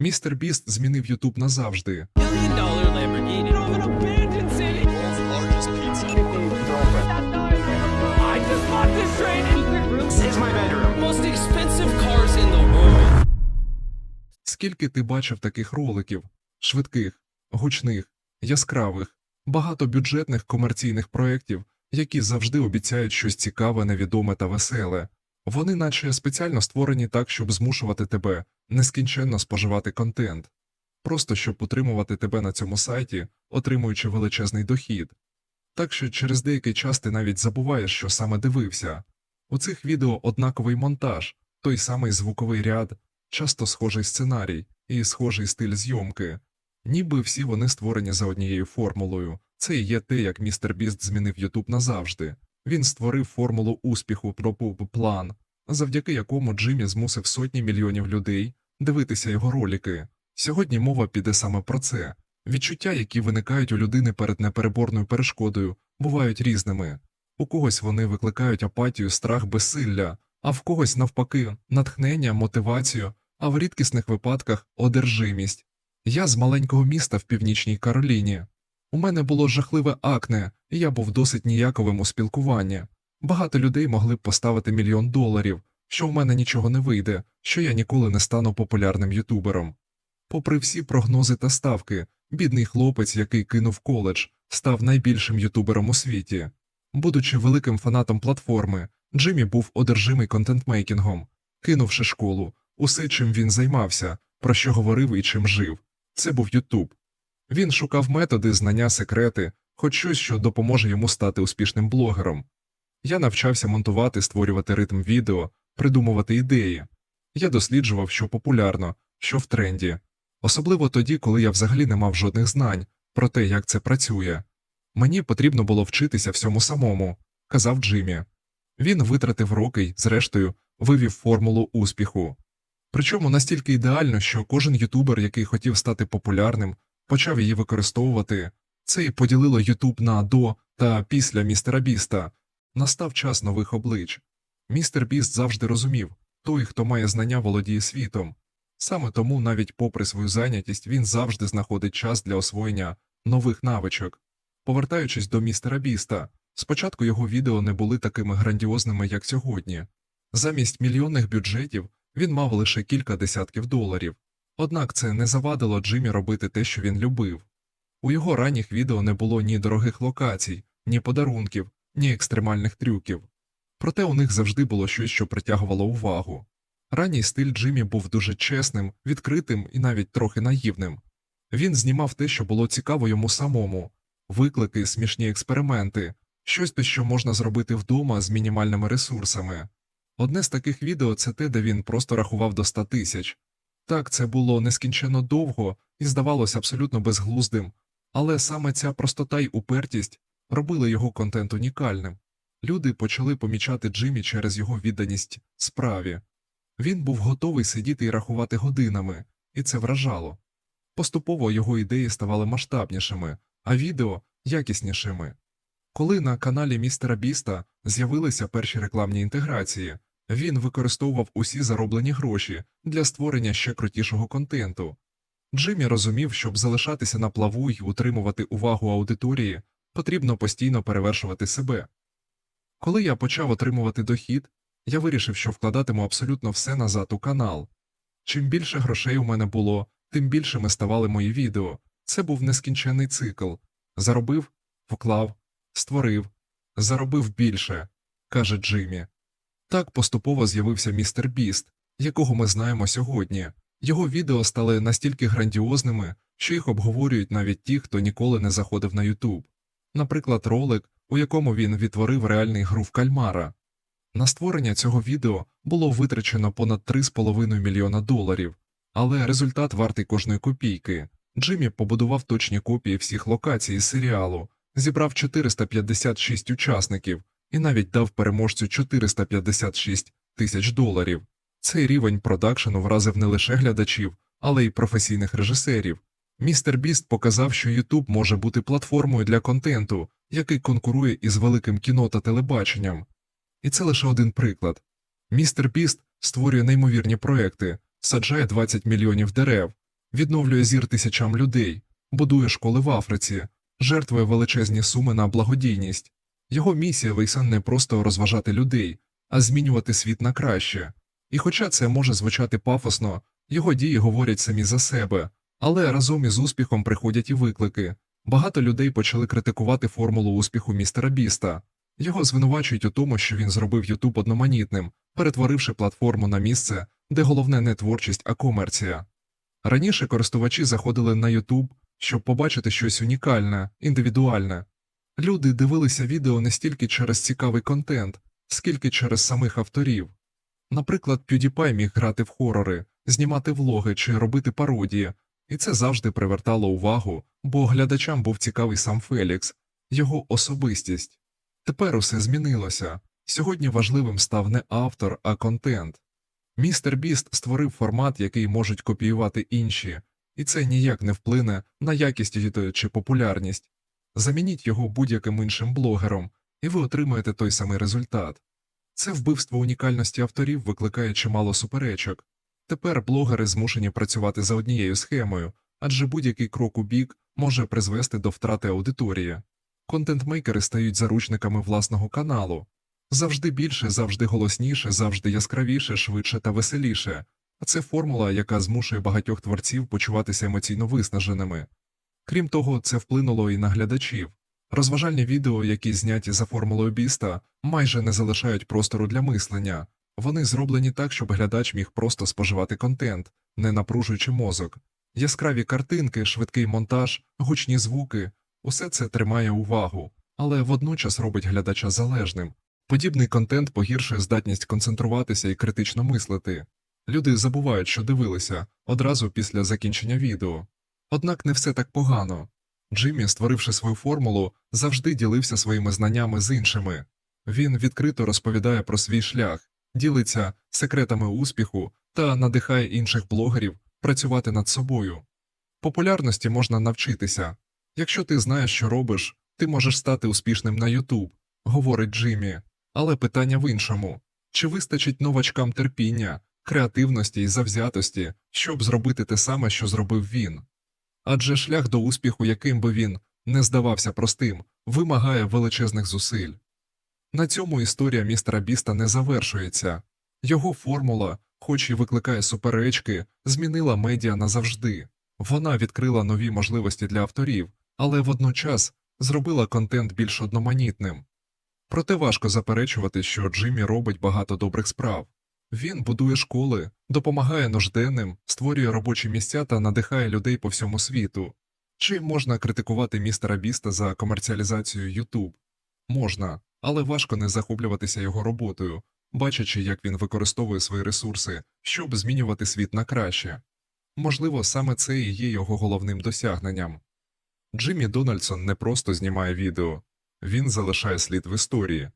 Містер Біст змінив Ютуб назавжди. Скільки ти бачив таких роликів? Швидких, гучних, яскравих, багатобюджетних комерційних проєктів, які завжди обіцяють щось цікаве, невідоме та веселе. Вони наче спеціально створені так, щоб змушувати тебе нескінченно споживати контент, просто щоб утримувати тебе на цьому сайті, отримуючи величезний дохід. Так що через деякий час ти навіть забуваєш, що саме дивився. У цих відео однаковий монтаж, той самий звуковий ряд, часто схожий сценарій і схожий стиль зйомки. Ніби всі вони створені за однією формулою. Це і є те, як містер Біст змінив Ютуб назавжди. Він створив формулу успіху про план, завдяки якому Джиммі змусив сотні мільйонів людей дивитися його ролики. Сьогодні мова піде саме про це. Відчуття, які виникають у людини перед непереборною перешкодою, бувають різними. У когось вони викликають апатію, страх, безсилля, а в когось, навпаки, натхнення, мотивацію, а в рідкісних випадках одержимість. Я з маленького міста в північній Кароліні. У мене було жахливе акне, і я був досить ніяковим у спілкуванні. Багато людей могли б поставити мільйон доларів, що у мене нічого не вийде, що я ніколи не стану популярним ютубером. Попри всі прогнози та ставки, бідний хлопець, який кинув коледж, став найбільшим ютубером у світі. Будучи великим фанатом платформи, Джиммі був одержимий контентмейкінгом, кинувши школу, усе, чим він займався, про що говорив і чим жив. Це був Ютуб. Він шукав методи, знання, секрети, хоч щось, що допоможе йому стати успішним блогером. Я навчався монтувати, створювати ритм відео, придумувати ідеї. Я досліджував, що популярно, що в тренді, особливо тоді, коли я взагалі не мав жодних знань про те, як це працює. Мені потрібно було вчитися всьому самому, казав Джиммі. Він витратив роки й, зрештою, вивів формулу успіху. Причому настільки ідеально, що кожен ютубер, який хотів стати популярним, почав її використовувати. Це й поділило Ютуб на до та після містера Біста. Настав час нових облич. Містер Біст завжди розумів той, хто має знання, володіє світом. Саме тому, навіть попри свою зайнятість, він завжди знаходить час для освоєння нових навичок. Повертаючись до містера Біста, спочатку його відео не були такими грандіозними, як сьогодні. Замість мільйонних бюджетів він мав лише кілька десятків доларів. Однак це не завадило Джиммі робити те, що він любив. У його ранніх відео не було ні дорогих локацій, ні подарунків, ні екстремальних трюків. Проте у них завжди було щось, що притягувало увагу. Ранній стиль Джиммі був дуже чесним, відкритим і навіть трохи наївним. Він знімав те, що було цікаво йому самому виклики, смішні експерименти, щось те, що можна зробити вдома з мінімальними ресурсами. Одне з таких відео це те, де він просто рахував до 100 тисяч. Так, це було нескінченно довго і здавалося абсолютно безглуздим, але саме ця простота й упертість робили його контент унікальним. Люди почали помічати Джиммі через його відданість справі. Він був готовий сидіти і рахувати годинами, і це вражало. Поступово його ідеї ставали масштабнішими, а відео якіснішими. Коли на каналі містера Біста з'явилися перші рекламні інтеграції, він використовував усі зароблені гроші для створення ще крутішого контенту. Джиммі розумів, щоб залишатися на плаву й утримувати увагу аудиторії, потрібно постійно перевершувати себе. Коли я почав отримувати дохід, я вирішив, що вкладатиму абсолютно все назад у канал. Чим більше грошей у мене було, тим більшими ставали мої відео. Це був нескінченний цикл. Заробив, вклав, створив, заробив більше, каже Джиммі. Так поступово з'явився містер Біст, якого ми знаємо сьогодні. Його відео стали настільки грандіозними, що їх обговорюють навіть ті, хто ніколи не заходив на Ютуб. Наприклад, ролик, у якому він відтворив реальний гру в кальмара. На створення цього відео було витрачено понад 3,5 мільйона доларів, але результат вартий кожної копійки. Джиммі побудував точні копії всіх локацій серіалу, зібрав 456 учасників і навіть дав переможцю 456 тисяч доларів. Цей рівень продакшену вразив не лише глядачів, але й професійних режисерів. Містер Біст показав, що Ютуб може бути платформою для контенту, який конкурує із великим кіно та телебаченням. І це лише один приклад. Містер Біст створює неймовірні проекти, саджає 20 мільйонів дерев, відновлює зір тисячам людей, будує школи в Африці, жертвує величезні суми на благодійність. Його місія Вейсан не просто розважати людей, а змінювати світ на краще. І хоча це може звучати пафосно, його дії говорять самі за себе, але разом із успіхом приходять і виклики. Багато людей почали критикувати формулу успіху містера Біста. Його звинувачують у тому, що він зробив Ютуб одноманітним, перетворивши платформу на місце, де головне не творчість, а комерція. Раніше користувачі заходили на Ютуб, щоб побачити щось унікальне, індивідуальне. Люди дивилися відео не стільки через цікавий контент, скільки через самих авторів. Наприклад, PewDiePie міг грати в хорори, знімати влоги чи робити пародії, і це завжди привертало увагу, бо глядачам був цікавий сам Фелікс, його особистість. Тепер усе змінилося. Сьогодні важливим став не автор, а контент. Містер Біст створив формат, який можуть копіювати інші, і це ніяк не вплине на якість чи популярність. Замініть його будь-яким іншим блогером, і ви отримаєте той самий результат. Це вбивство унікальності авторів викликає чимало суперечок. Тепер блогери змушені працювати за однією схемою, адже будь-який крок у бік може призвести до втрати аудиторії. Контентмейкери стають заручниками власного каналу. Завжди більше, завжди голосніше, завжди яскравіше, швидше та веселіше. А це формула, яка змушує багатьох творців почуватися емоційно виснаженими. Крім того, це вплинуло і на глядачів. Розважальні відео, які зняті за формулою біста, майже не залишають простору для мислення. Вони зроблені так, щоб глядач міг просто споживати контент, не напружуючи мозок. Яскраві картинки, швидкий монтаж, гучні звуки усе це тримає увагу, але водночас робить глядача залежним. Подібний контент погіршує здатність концентруватися і критично мислити. Люди забувають, що дивилися одразу після закінчення відео. Однак не все так погано. Джиммі, створивши свою формулу, завжди ділився своїми знаннями з іншими. Він відкрито розповідає про свій шлях, ділиться секретами успіху та надихає інших блогерів працювати над собою. Популярності можна навчитися. Якщо ти знаєш, що робиш, ти можеш стати успішним на YouTube, говорить Джиммі. Але питання в іншому чи вистачить новачкам терпіння, креативності і завзятості, щоб зробити те саме, що зробив він? Адже шлях до успіху, яким би він не здавався простим, вимагає величезних зусиль. На цьому історія містера Біста не завершується. Його формула, хоч і викликає суперечки, змінила медіа назавжди. Вона відкрила нові можливості для авторів, але водночас зробила контент більш одноманітним. Проте важко заперечувати, що Джиммі робить багато добрих справ. Він будує школи, допомагає нужденним, створює робочі місця та надихає людей по всьому світу. Чи можна критикувати містера Біста за комерціалізацію YouTube? Можна, але важко не захоплюватися його роботою, бачачи, як він використовує свої ресурси, щоб змінювати світ на краще. Можливо, саме це і є його головним досягненням. Джиммі Дональдсон не просто знімає відео, він залишає слід в історії.